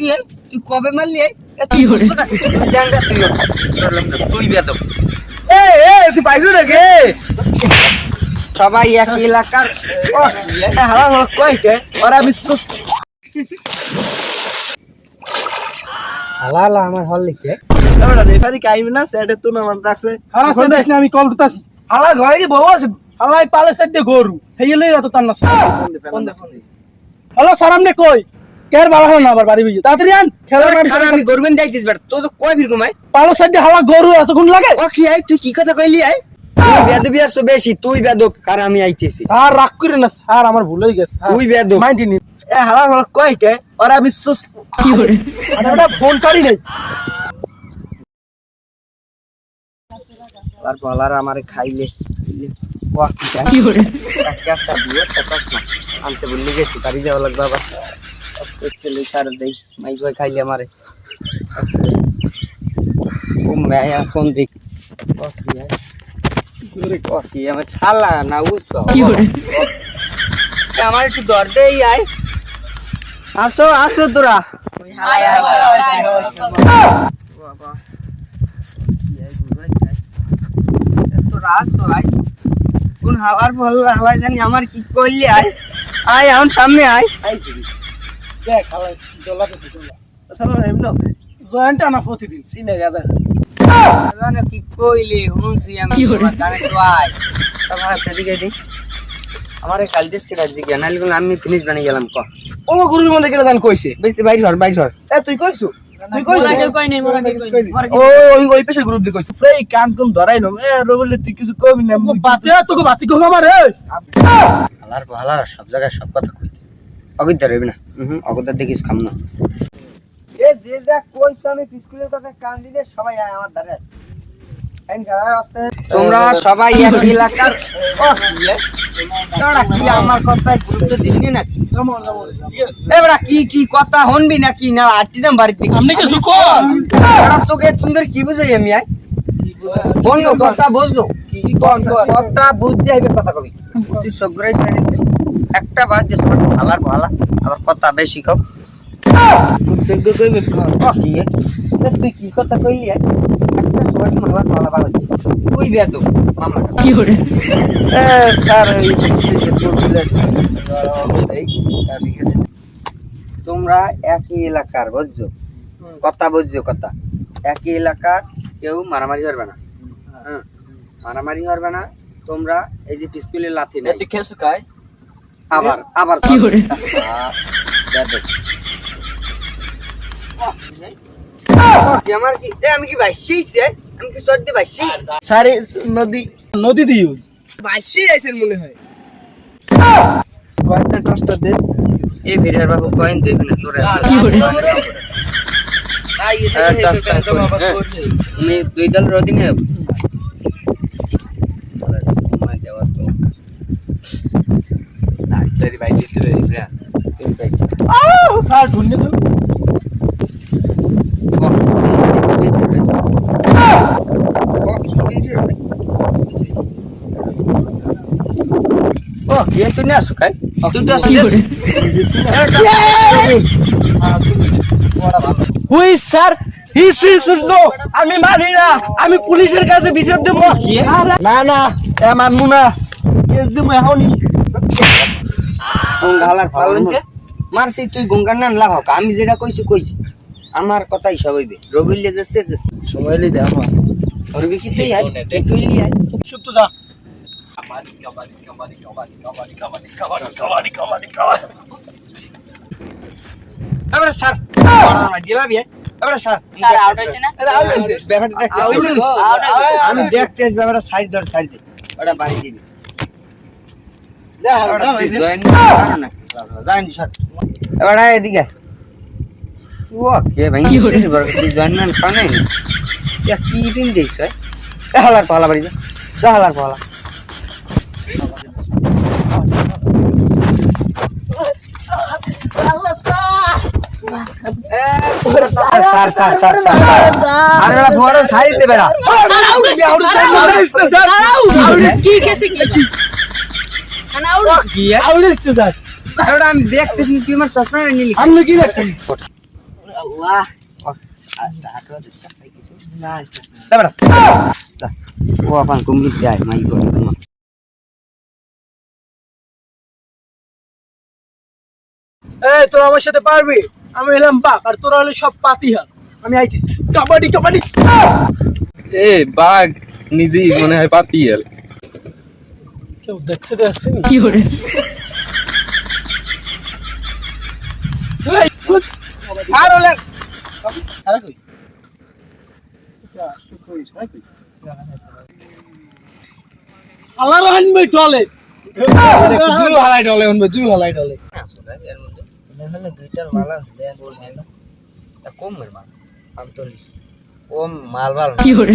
কি এই? তুই কবে মারলি? এই? তুই তুই ড্যাংরা তুইও। বললাম না, তুই বেদব। এ এ তুই পাইছো নাকি? সবাই এক এলাকার ও, এ হালা হালা ওরা বিশ্বাস হালা হালা আমার হল লিখে। রেফারি না? সেটা হালা এখন সাইড আমি কল দিতাছি হালা ঘরে কি বউ আছে? হালা পালে সাইড দিয়ে গরু হেইলে রত তার না হ্যালো স্যার আমনে কই? কের হলো না আবার বাড়ি বিয়ে? তাড়াতাড়ি আন। আমি গরবেন যাইছিস বেটা। তো তো কয় ফির ঘুমাই পালো সাইড হালা গরু এতক্ষণ লাগে? ও কি আই তুই কি কথা কইলি আই তুই বেদবি আসছো বেশি তুই বেদব কার আমি আইতেছি। স্যার রাগ করে না স্যার আমার ভুল হয়ে গেছে তুই বেদব মাইন্ড নি। এ হালা হালা কই কে? ওরা বিশ্বাস কি করে আরে ফোন করি নাই। আর বলার আমারে খাইলে। কি করে একটা দিয়ে আনতে বললি গেছি বাড়ি যাওয়া লাগবে আবার। চলে তার দেই মাই খাইলে আমারে। ও মেয়া কোন দিক? কসি আমার ছালা না উঠছো কি করে আমার একটু দরদেই আয়। আসো আসো তোরা। কোন হাওয়ার জানি আমার কি করলি আয়। আয় এখন সামনে আয়। দেখ হালা ডলা দিছে ডলা সালা এমন জয়েন্ট আনা প্রতিদিন সিনে গাদা জানো কি কইলি হুনছি আমি তোমার কানে তো তোমার এদিকে দি। আমারে কাল দিস কে রাজি কে নাইলে কোন আমি ফিনিশ বানিয়ে গেলাম ক। ও গুরুর মধ্যে গেলে দান কইছে। বেশি বাইরে হর বাইরে হর এ তুই কইছু? তুই কইছু? ও ওই ওই পেশে গ্রুপ দিয়ে কইছে প্রে কান কোন ধরাই না এ রবলে তুই কিছু কবি না বাতে তোকে বাতি কো আমার এ হালার হালার সব জায়গায় সব কথা কই অগিত ধরবি না। হুম অগিত দেখিস খাম না। এ যে যা কইছ আমি স্কুলের কথা কান দিলে সবাই আয় আমার ধারে। তোমরা সবাই এক এলাকার তোরা কি আমার কথায় গুরুত্ব দিবি না এবারে কি কি কথা হনবি নাকি? না আর্টিজাম বাড়ির দিকে। আমনে কিছু কর তোকে সুন্দর কি বুঝাই আমি আয়? বন্ধ কথা বুঝলো কি কথা বুঝতে হইবে কথা কবি। তুই সগ্রাই ছাড়ি দে। একটা বাদ যে সব ভালার ভালা আবার কথা বেশি কম। সেগ কইবে কি তুই কি কথা কইলি? একটা ভালা ভালা মামলা কি এ স্যার এই তোমরা একই এলাকার বুঝছ? কথা বুঝছ কথা? একই এলাকার কেউ মারামারি করবে না। হ্যাঁ মারামারি করবে না। তোমরা এই যে পিস্তুলে লাথি নাই। খেসু কাই? আবার আবার কি করে? আমার কি? আমি কি ভাসছিস আমি কি সর্দি ভাসছিস এই নদী। নদী দিও বাইশে আইছেন মনে হয়। কয়েকটা টসটা দে। এ ভিড়ের বাবু কয়েন দেবে না তোরে কি করে? তুমি দুই দলের অধীনে সময় দেওয়ার তো ঢুন্নে তো ও কে তুই না তুই তো হুই স্যার আমি মানি না। আমি পুলিশের কাছে বিচার দেব। না না। এ মানমু না। কেস দেব এখনই। গঙ্গালার পালনকে মারছি তুই গঙ্গার নাম লাগাও আমি যেটা কইছি কইছি। আমার কথাই সব হইবে। রবিলে যাচ্ছে সময় লি দে আমার রবি কি তুই? কি তুই লি আয়। চুপ তো যা। এবারে স্যার জিলাবি এবারে স্যার স্যার আউট হয়েছে না? আউট হইছে। ব্যাপারটা দেখতে Out হইছে। Out হইছে। আমি দেখতে ব্যাপারটা সাইড ধর সাইড দে। ওটা বাড়ি দিবি ওটা তুই join করো না। join সর। এবারে এদিকে আয়। ও কে ভাই জয়েন ম্যান ইয়া কি পিন দিস হালার পালা বাড়ি যা হালার পালা আরে বড় সাইড দে বেটা স্যার আউট হয়েছে স্যার আউট কি কেসে কি না স্যার আমি দেখতেছি তুই আমার চশমা নিলি আমনে কি দেখছেন আল্লাহ ও আপন কুমড়ি যায় মাই করে এই তোরা আমার সাথে পারবি? আমি হলাম বাঘ আর তোরা হলে সব পাতিহাল আমি আইতিস কাবাডি কাবাডি। এ বাঘ নিজেই মনে হয় পাতিয়াল কেউ দেখছে রে আসছে নি? কি করে? এই, উঠ। ছাড় কই? আল্লাহ রহমান ভাই টলে দুই হালাই টলে দুই হালাই টলে। এর মধ্যে এখানে দুইটার মাল আছে দেখ বল নেন কম মের মাল ও মাল মাল কি করে?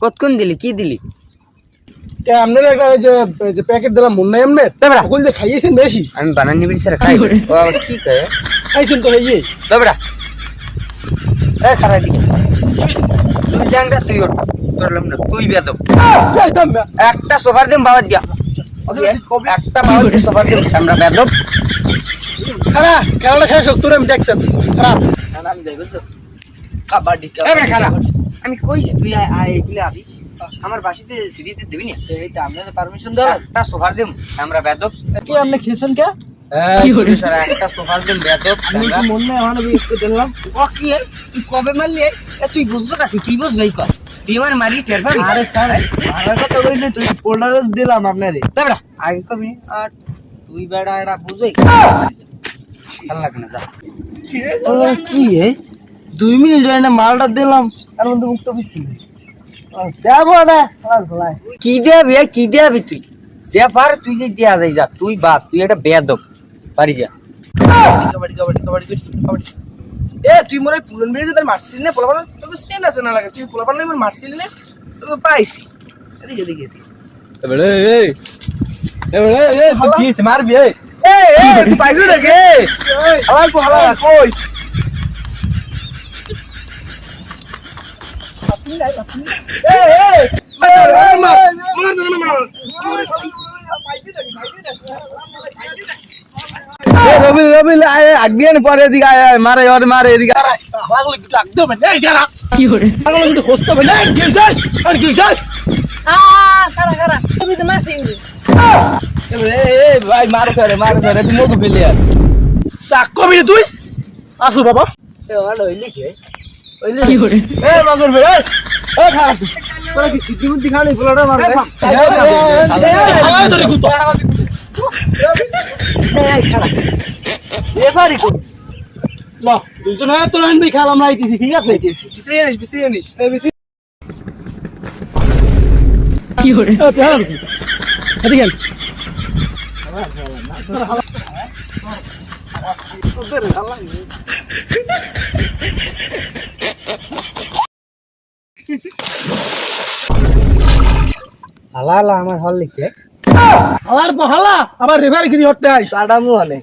কতক্ষণ দিলি? কি দিলি? আপনার একটা ওই যে প্যাকেট দিলাম মন নাই আপনার তবরা ওগুলো যে খাইয়েছেন বেশি? আমি বানান নিবি স্যার খাই। কি ও আবার কি কয়? খাইছেন তো ইয়ে তবরা এ খারাপ দিকে। তুই তুই ওঠ। তোর না তুই বেদব। একদম একটা সোফার দিম বাবাত দিয়া। Okay? একটা বাবাত দিয়ে সোফার দিম আমরা বেদব। খারাপ খেলাটা শেষ হোক তোর আমি দেখতেছি। খারাপ আমি কাবাডি খারাপ আমি কইছি তুই আয় আয় এগুলো আবি। আমার বাসিতে সিঁড়িতে দিবি না? এইটা আপনার পারমিশন দাও একটা সোফার দিম আমরা বেদব। কি আপনি খেয়েছেন কে? কি করে? স্যার একটা সোফার দিম বেদব। আমি কি মন নাই আমার একটু দিলাম ও কি এ? তুই কবে মারলি এ? এ তুই বুঝছ না কি? তুই বুঝ যাই কর তুই আমার মারি টের পাবি? আরে স্যার আমার কথা বলি তুই পোল্ডার দিলাম আপনারে। তারপরে আগে কবি আর তুই বেড়া এটা বুঝই। ভালো লাগে না যা। কি হে দুই মিনিট না মালটা দিলাম। তার মধ্যে মুক্ত পিছি যাব না কি দেবি? কি দেবি তুই? যে পার তুই যে দেয়া যাই যা তুই বাদ তুই একটা বেদব পারি যা। কাবাডি কাবাডি কাবাডি কাবাডি এ তুই মনে পুরন বেরিয়ে তার মারছিলি না পোলাপান তোর তো সেন আছে না লাগে? তুই পোলাপান নাই মনে মারছিলি না? তোর তো পাইছি। এদিকে এদিকে এদিকে। এবারে এই এবারে এই তুই কি? মারবি এই। এ এ তুই পাইছো নাকি? হালাল কো হালাল কই এ এ রবি রবি আয় আগবিয়ান পরে এদিকে আয় আয় মারে ওর মারে এদিকে পাগল কি লাগতে হবে না যারা কি করে পাগল কিন্তু হোস্ট হবে না কি যাই আর কি যাই আ খারা খারা তুমি তো মাছ খেয়ে এ এ ভাই মার করে মার করে তুই মধু ফেলে আর। কবি তুই? আসু বাবা এ ওয়াল হইলি তোরা খালি দুজন তোর আনবি খেলাম লাইতেছি ঠিক আছে? বিসরি আনিস এ বিসরি কি করে? এ হালা হালা আমার হল লিখে। হালার তো হালা আমার রিভার গিরি হতে আইস। আডামু অনেক